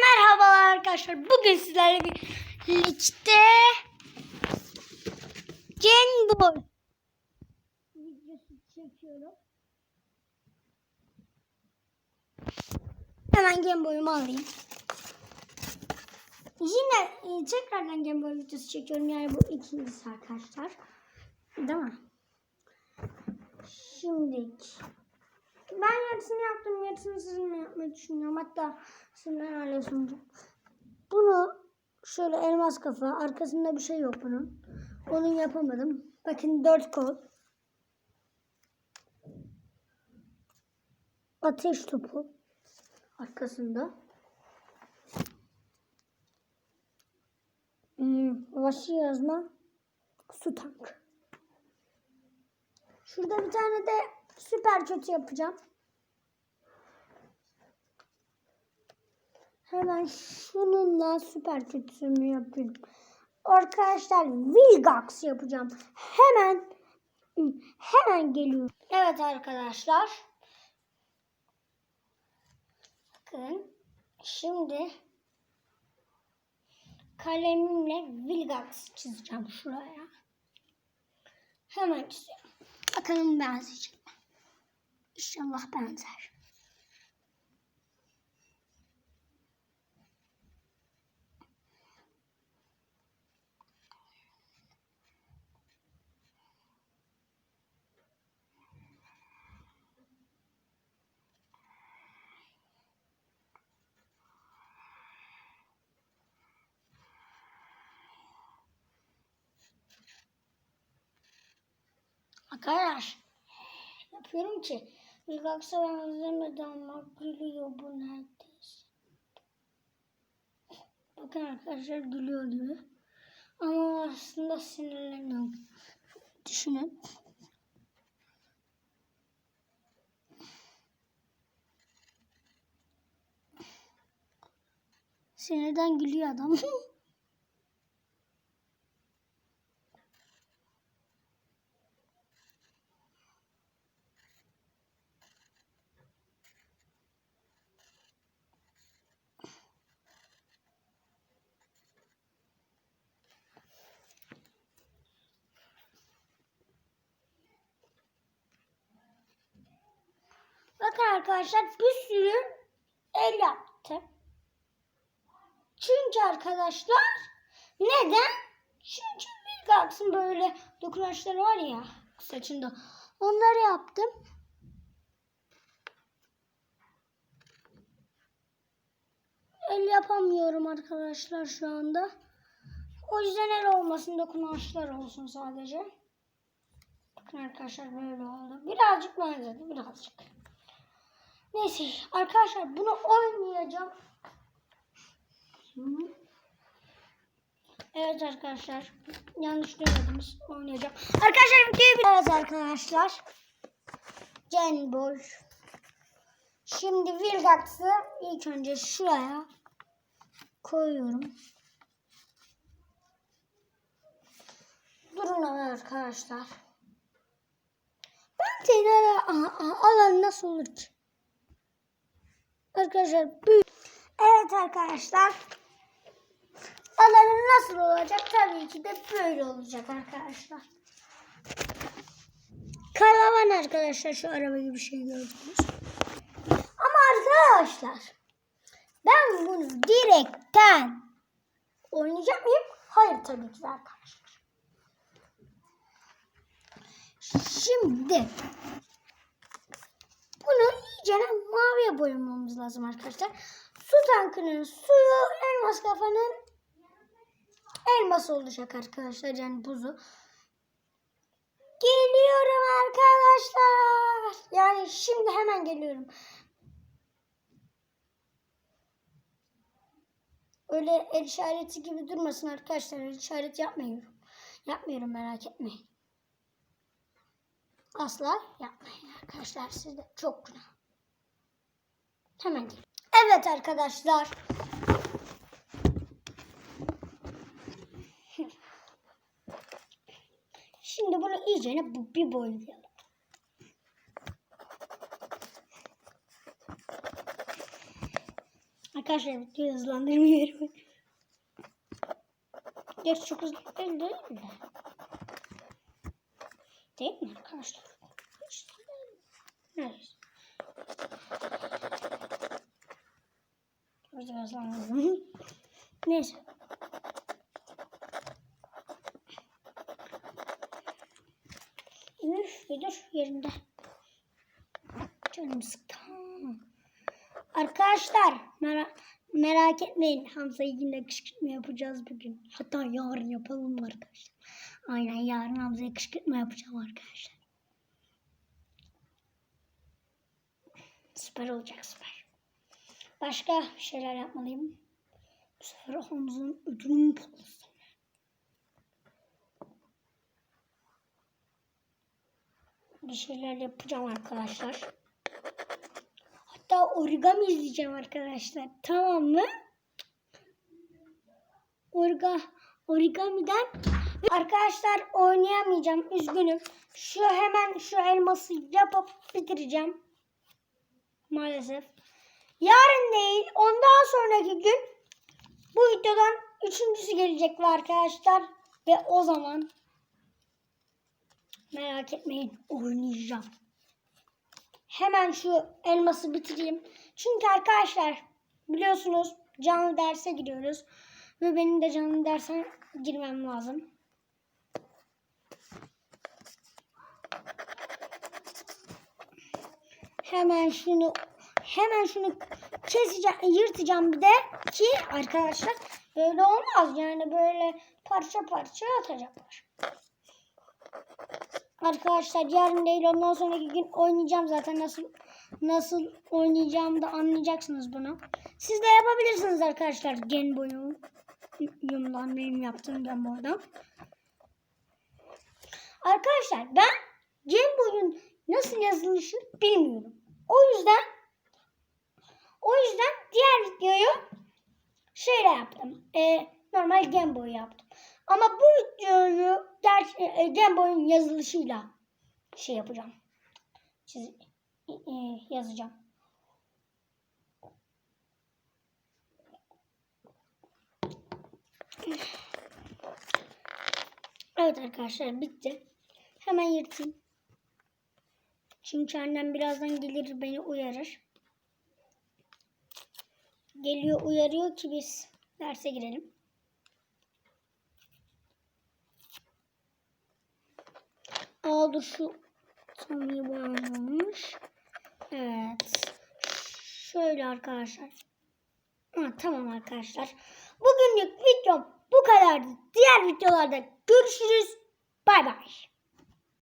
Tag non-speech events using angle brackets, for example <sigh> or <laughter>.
merhabalar arkadaşlar. Bugün sizlerle birlikte Gen Boy videosu çekiyorum. Hemen Game Boy'umu alayım. Yine e, tekrardan Boy videosu çekiyorum. Yani bu ikincisi arkadaşlar. Değil mi? Şimdi ben yarısını yaptım. Yarısını sizinle yapmayı düşünüyorum. Hatta sizinle hala sunacağım. Bunu şöyle elmas kafa. Arkasında bir şey yok bunun. Onu yapamadım. Bakın dört kol. Ateş topu. Arkasında. Hmm, vahşi yazma. Su tank. Şurada bir tane de süper kötü yapacağım. Hemen şununla süper kötüsünü yapayım. Arkadaşlar Vilgax yapacağım. Hemen hemen geliyorum. Evet arkadaşlar. Bakın şimdi kalemimle Vilgax çizeceğim şuraya. Hemen çiziyorum. Bakalım benzeyecek mi? İnşallah benzer. Arkadaş yapıyorum ki bir baksa benzemedi ama gülüyor bu neredeyse. Bakın arkadaşlar gülüyor gibi. Ama aslında sinirleniyorum. Düşünün. Sinirden gülüyor adam. <laughs> Bakın arkadaşlar bir sürü el yaptım. Çünkü arkadaşlar neden? Çünkü Vilgax'ın böyle dokunuşları var ya saçında. Onları yaptım. El yapamıyorum arkadaşlar şu anda. O yüzden el olmasın dokunuşlar olsun sadece. Bakın arkadaşlar böyle oldu. Birazcık benzedi birazcık. Neyse arkadaşlar bunu oynayacağım. Evet arkadaşlar. Yanlış duymadınız. Oynayacağım. Arkadaşlar videoyu bir... Evet arkadaşlar. Gen Boy. Şimdi Vilgax'ı ilk önce şuraya koyuyorum. Durun arkadaşlar. Ben seni alan nasıl olur ki? Arkadaşlar. Evet arkadaşlar. Alanı nasıl olacak? Tabii ki de böyle olacak arkadaşlar. Karavan arkadaşlar şu araba gibi bir şey gördünüz. Ama arkadaşlar ben bunu direkten oynayacak mıyım? Hayır tabii ki arkadaşlar. Şimdi bunu iyice maviye boyamamız lazım arkadaşlar. Su tankının suyu elmas kafanın elması olacak arkadaşlar yani buzu. Geliyorum arkadaşlar. Yani şimdi hemen geliyorum. Öyle el işareti gibi durmasın arkadaşlar. El işareti yapmıyorum. Yapmıyorum merak etmeyin. Asla yapmayın arkadaşlar. Sizde çok günah. Hemen gel. Evet arkadaşlar. <laughs> Şimdi bunu iyice bir boyayalım. Arkadaşlar videoyu hızlandırmıyorum. Gerçi çok hızlı değil, mi? Değil mi arkadaşlar? <laughs> Neyse. Videoyu hızlandırdım. Neyse. Üf, dur yerinde. Canım sıktı. Arkadaşlar merak, merak etmeyin. Hamza'yı yine kışkırtma yapacağız bugün. Hatta yarın yapalım arkadaşlar. Aynen yarın Hamza'ya kışkırtma yapacağım arkadaşlar. Süper olacak süper. Başka şeyler yapmalıyım. Bu sefer Hamza'nın ödülünü patlasın. Bir şeyler yapacağım arkadaşlar. Hatta origami izleyeceğim arkadaşlar. Tamam mı? Orga, origamiden arkadaşlar oynayamayacağım. Üzgünüm. Şu hemen şu elması yapıp bitireceğim. Maalesef. Yarın değil ondan sonraki gün bu videodan üçüncüsü gelecek arkadaşlar. Ve o zaman merak etmeyin oynayacağım. Hemen şu elması bitireyim. Çünkü arkadaşlar biliyorsunuz canlı derse giriyoruz. Ve benim de canlı derse girmem lazım. Hemen şunu hemen şunu keseceğim, yırtacağım bir de ki arkadaşlar böyle olmaz. Yani böyle parça parça atacaklar. Arkadaşlar yarın değil ondan sonraki gün oynayacağım zaten nasıl nasıl oynayacağımı da anlayacaksınız bunu. Siz de yapabilirsiniz arkadaşlar Game Boy'umdan benim yaptığım Game Boy'dan. Arkadaşlar ben Game Boy'un nasıl yazılışını bilmiyorum. O yüzden o yüzden diğer videoyu şöyle yaptım. E, normal Game Boy yaptım. Ama bu videoyu gerçi e, Game Boy'un yazılışıyla şey yapacağım. Çiz, e, e, yazacağım. Evet arkadaşlar bitti. Hemen yırtayım. Çünkü annem birazdan gelir beni uyarır. Geliyor uyarıyor ki biz derse girelim. Aa dur şu tam iyi boyanmamış. Evet. Şöyle arkadaşlar. Ha, tamam arkadaşlar. Bugünlük videom bu kadardı. Diğer videolarda görüşürüz. Bay bay.